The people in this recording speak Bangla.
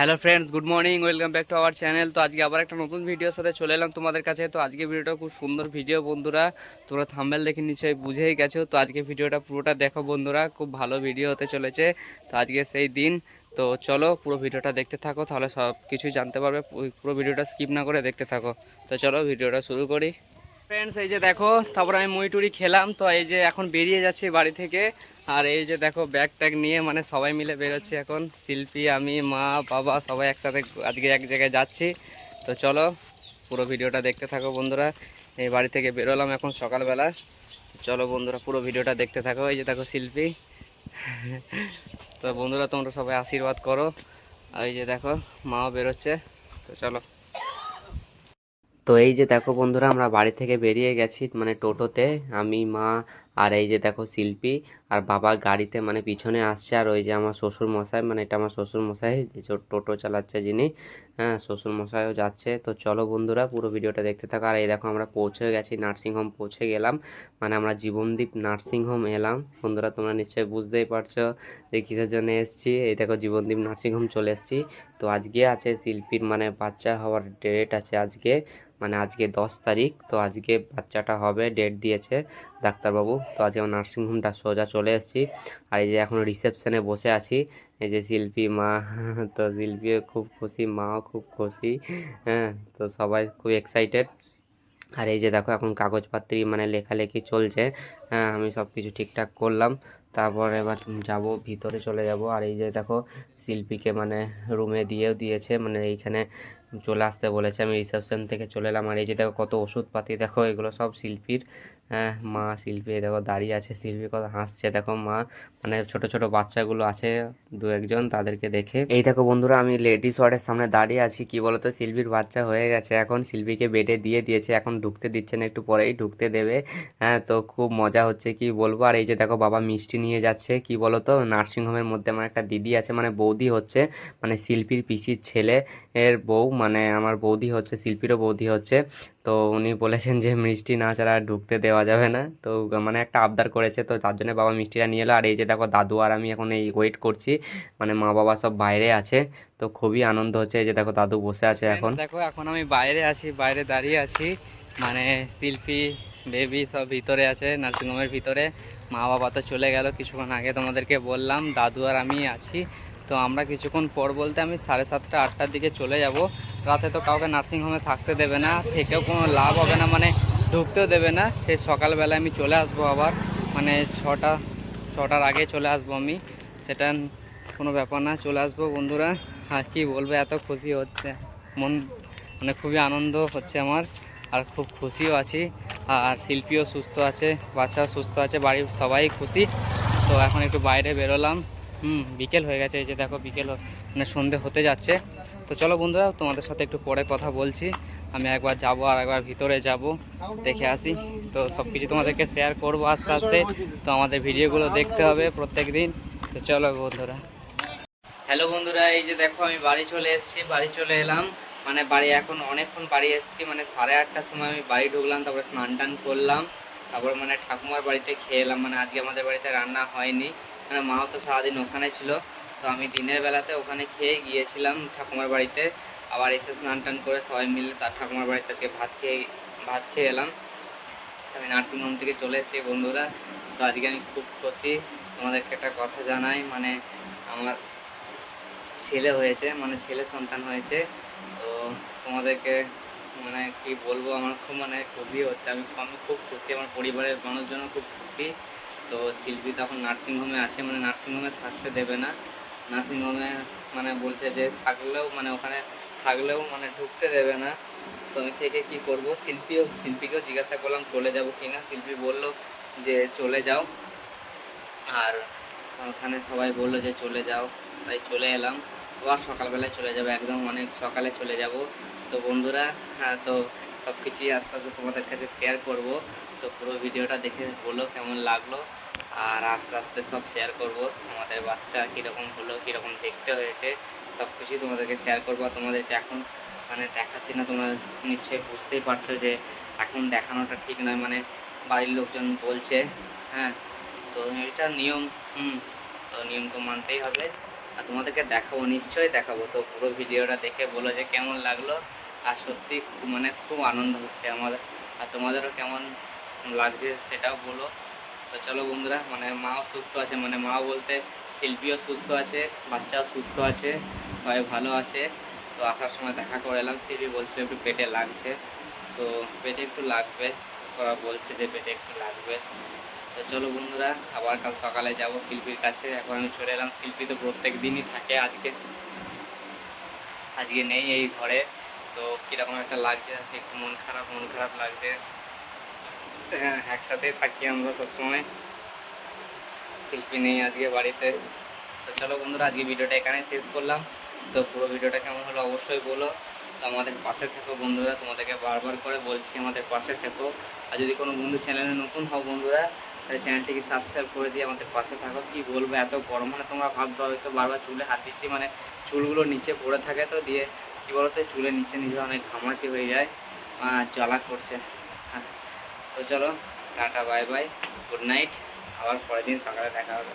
Hello friends, good morning, welcome back to our channel. তো আজকে আবার একটা নতুন ভিডিওর সাথে চলে এলাম তোমাদের কাছে। তো আজকে ভিডিওটা খুব সুন্দর ভিডিও বন্ধুরা। তোমরা থাম্বেল দেখে নিশ্চয়ই বুঝেই গেছো। তো আজকে ভিডিওটা পুরোটা দেখো বন্ধুরা, খুব ভালো ভিডিও হতে চলেছে। তো আজকে সেই দিন। তো চলো পুরো ভিডিওটা দেখতে থাকো, তাহলে সব কিছুই জানতে পারবে। পুরো ভিডিওটা স্কিপ না করে দেখতে থাকো। তো চলো ভিডিওটা শুরু করি। ফ্রেন্ডস এই যে দেখো, তারপর আমি মুড়ি টুড়ি খেলাম। তো এই যে এখন বেরিয়ে যাচ্ছি বাড়ি থেকে। আর এই যে দেখো ব্যাগ ট্যাগ নিয়ে মানে সবাই মিলে বেরোচ্ছি এখন। শিল্পী, আমি, মা, বাবা সবাই একসাথে আজকে এক জায়গায় যাচ্ছি। তো চলো, পুরো ভিডিওটা দেখতে থাকো বন্ধুরা। এই বাড়ি থেকে বেরোলাম এখন সকালবেলা। চলো বন্ধুরা, পুরো ভিডিওটা দেখতে থাকো। এই যে দেখো শিল্পী। তো বন্ধুরা, তোমরা সবাই আশীর্বাদ করো। আর এই যে দেখো, মাও বেরোচ্ছে। তো চলো। তো এই যে দেখো বন্ধুরা, আমরা বাড়ি থেকে বেরিয়ে গেছি মানে টোটোতে। আমি, মা আর এই যে দেখো শিল্পী, আর বাবা গাড়িতে মানে পিছনে আসছে, আর ওই যে আমার শ্বশুর মশাই মানে এটা আমার শ্বশুর মশাই যে টোটো চালাচ্ছে যিনি হ্যাঁ শ্বশুর মশাইও যাচ্ছে। তো চলো বন্ধুরা, পুরো ভিডিওটা দেখতে থাকো। আর এই দেখো আমরা পৌঁছে গেছি নার্সিংহোম পৌঁছে গেলাম। মানে আমরা জীবনদীপ নার্সিংহোম এলাম। বন্ধুরা, তোমরা নিশ্চয়ই বুঝতেই পারছ যে কিসের জন্য এসেছি। এই দেখো জীবনদীপ নার্সিংহোম চলে এসেছি। তো আজকে আছে শিল্পীর মানে বাচ্চা হওয়ার ডেট আছে আজকে। মানে আজকে দশ তারিখ। তো আজকে বাচ্চাটা হবে ডেট দিয়েছে ডাক্তারবাবু। তো আজকে আমার নার্সিংহোমটা সোজা চলে এসেছি। আর এই যে এখন রিসেপশনে বসে আছি। এই যে শিল্পী মা, তো শিল্পীও খুব খুশি, মাও খুব খুশি হ্যাঁ তো সবাই খুব এক্সাইটেড আর এই যে দেখো, এখন কাগজপত্রী মানে লেখালেখি চলছে। হ্যাঁ আমি সব কিছু ঠিকঠাক করলাম। তারপর এবার যাব, ভিতরে চলে যাব। আর এই যে দেখো, শিল্পীকে মানে রুমে দিয়েও দিয়েছে মানে এইখানে চলে আসতে বলেছে। আমি রিসেপশন থেকে চলে এলাম। আর এই যে দেখো, কত ওষুধপাতি, দেখো, এগুলো সব শিল্পীর। হ্যাঁ মা শিল্পী দেখো, দাঁড়িয়ে আছে, শিল্পী কত হাসছে। দেখো, মা মানে ছোট ছোট বাচ্চাগুলো আছে, দু একজন, তাদেরকে দেখে। এই দেখো বন্ধুরা, আমি লেডিস ওয়ার্ডের সামনে দাঁড়িয়ে আছি। কি বলতো, শিল্পীর বাচ্চা হয়ে গেছে এখন। শিল্পীকে বেডে দিয়ে দিয়েছে, এখন ঢুকতে দিচ্ছে না, একটু পরেই ঢুকতে দেবে। হ্যাঁ তো খুব মজা হচ্ছে, কি বলব। আর এই যে দেখো, বাবা মিষ্টি নিয়ে যাচ্ছে কি বলতো? নার্সিংহোমের মধ্যে আমার একটা দিদি আছে মানে বৌদি হচ্ছে মানে শিল্পীর পিসির ছেলে এর বউ মানে আমার বৌদি হচ্ছে শিল্পীরও বৌদি হচ্ছে। তো উনি বলেছেন যে মিষ্টি না ছাড়া ঢুকতে দেওয়া যাবে না। তো মানে একটা আবদার করেছে তো তার জন্য বাবা মিষ্টিটা নিয়ে এলো। আর এই যে দেখো দাদু আর আমি এখন এই ওয়েট করছি মানে মা বাবা সব বাইরে আছে তো খুবই আনন্দ হচ্ছে। এই যে দেখো দাদু বসে আছে এখন। দেখো এখন আমি বাইরে আছি বাইরে দাঁড়িয়ে আছি মানে শিল্পী বেবি সব ভিতরে আছে নার্সিংহোমের ভিতরে। মা বাবা তো চলে গেল, কিছুক্ষণ আগে তোমাদেরকে বললাম, দাদু আর আমি আছি। তো আমরা কিছুক্ষণ পর বলতে আমি সাড়ে সাতটা, আটটার দিকে চলে যাব। রাতে তো কাউকে নার্সিংহোমে থাকতে দেবে না, থেকেও কোনো লাভ হবে না মানে ঢুকতেও দেবে না। সেই সকালবেলা আমি চলে আসব আবার মানে ছটা, ছটার আগে চলে আসব আমি। সেটা কোনো ব্যাপার না, চলে আসব বন্ধুরা। আর কি বলব, এত খুশি হচ্ছে। মন মানে খুবই আনন্দ হচ্ছে আমার। আর খুব খুশিও আছি। আর শিল্পীও সুস্থ আছে, বাচ্চাও সুস্থ আছে, বাড়ির সবাই খুশি। তো এখন একটু বাইরে বেরোলাম। হুম, বিকেল হয়ে গেছে, এই যে দেখো বিকেল মানে সন্ধে হতে যাচ্ছে। তো চলো বন্ধুরা, তোমাদের সাথে একটু পরে কথা বলছি। আমি একবার যাব আর একবার ভিতরে যাব, দেখে আসি। তো সব কিছু তোমাদেরকে শেয়ার করব আস্তে আস্তে। তো আমাদের ভিডিওগুলো দেখতে হবে প্রত্যেক দিন তো চলো বন্ধুরা। হ্যালো বন্ধুরা, এই যে দেখো আমি বাড়ি চলে এসেছি, বাড়ি চলে এলাম। মানে বাড়ি এখন অনেকক্ষণ বাড়ি এসেছি মানে সাড়ে আটটার সময় আমি বাড়ি ঢুকলাম, তারপরে স্নান টান করলাম, তারপর মানে ঠাকুমার বাড়িতে খেয়ে এলাম মানে আজকে আমাদের বাড়িতে রান্না হয়নি মানে মাও তো সারাদিন ওখানে ছিল, তো আমি দিনের বেলাতে ওখানে খেয়ে গিয়েছিলাম ঠাকুমার বাড়িতে, আবার এসে স্নান টান করে সবাই মিলে তার ঠাকুমার বাড়িতে আজকে ভাত খেয়ে ভাত খেয়ে এলাম। আমি নার্সিংহোম থেকে চলে এসেছি বন্ধুরা, তো আজকে আমি খুব খুশি, তোমাদেরকে একটা কথা জানাই মানে আমার ছেলে হয়েছে মানে ছেলে সন্তান হয়েছে তোমাদেরকে মানে কি বলব, আমার খুব মানে খুশি হচ্ছে। আমি আমি খুব খুশি, আমার পরিবারের মানুষজন খুব খুশি। তো শিল্পী তখন নার্সিংহোমে আছে মানে নার্সিংহোমে থাকতে দেবে না। নার্সিংহোমে মানে বলছে যে থাকলেও মানে ওখানে থাকলেও মানে ঢুকতে দেবে না। তো আমি থেকে কি করব? শিল্পীও, শিল্পীকেও জিজ্ঞাসা করলাম, চলে যাব কি না? শিল্পী বলল যে চলে যাও। আর ওখানে সবাই বলল যে চলে যাও। তাই চলে এলাম। আবার সকালবেলায় চলে যাব, একদম অনেক সকালে চলে যাব। তো বন্ধুরা হ্যাঁ তো সব কিছুই আস্তে আস্তে তোমাদের কাছে শেয়ার করব। তো পুরো ভিডিওটা দেখে বলো কেমন লাগল, আর আস্তে আস্তে সব শেয়ার করব। তোমাদের বাচ্চা কীরকম হলো, কীরকম দেখতে হয়েছে সব কিছুই তোমাদেরকে শেয়ার করব। তোমাদেরকে এখন মানে দেখাচ্ছি না, তোমরা নিশ্চয়ই বুঝতেই পারছ যে এখন দেখানোটা ঠিক নয় মানে বাড়ির লোকজন বলছে হ্যাঁ তো এটা নিয়ম, হুম, তো নিয়ম তো মানতেই হবে। আর তোমাদেরকে দেখাবো, নিশ্চয়ই দেখাবো। তো পুরো ভিডিওটা দেখে বলো যে কেমন লাগল। আর সত্যি মানে খুব আনন্দ হচ্ছে আমাদের আর তোমাদেরও কেমন লাগছে সেটাও বলো। তো চলো বন্ধুরা মানে মাও সুস্থ আছে মানে মা বলতে শিল্পীও সুস্থ আছে, বাচ্চাও সুস্থ আছে, সবাই ভালো আছে। তো আসার সময় দেখা করে এলাম, শিল্পী বলছিল একটু পেটে লাগছে। তো পেটে একটু লাগবে, ওরা বলছে যে পেটে একটু লাগবে। তো চলো বন্ধুরা, আবার কাল সকালে যাব শিল্পীর কাছে। এখন আমি চলে এলাম, শিল্পী তো প্রত্যেক দিনই থাকে আজকে। আজকে নেই এই ঘরে। তো কীরকম একটা লাগছে? একটু মন খারাপ মন খারাপ লাগছে। হ্যাঁ একসাথেই থাকি আমরা সবসময়। শিল্পী নেই আজকে বাড়িতে। তো চলো বন্ধুরা, আজকে ভিডিওটা এখানে শেষ করলাম। তো পুরো ভিডিওটা কেমন হলো অবশ্যই বলো। তো আমাদের পাশে থেকো বন্ধুরা, তোমাদেরকে বারবার করে বলছি আমাদের পাশে থেকো। আর যদি কোনো বন্ধু চ্যানেলে নতুন হও বন্ধুরা, তাহলে চ্যানেলটিকে সাবস্ক্রাইব করে দিয়ে আমাদের পাশে থাকো। কি বলব, এত গরম মানে তোমরা ভাববে হয়তো বারবার চুলে হাত দিচ্ছি মানে চুলগুলো নিচে পড়ে থাকে তো দিয়ে কী বলতো, চুলের নিচে নিচে অনেক ঘামাচি হয়ে যায় জ্বালা করছে। হ্যাঁ তো চলো, tata bye bye good night আবার পরের দিন সকালে দেখা হবে।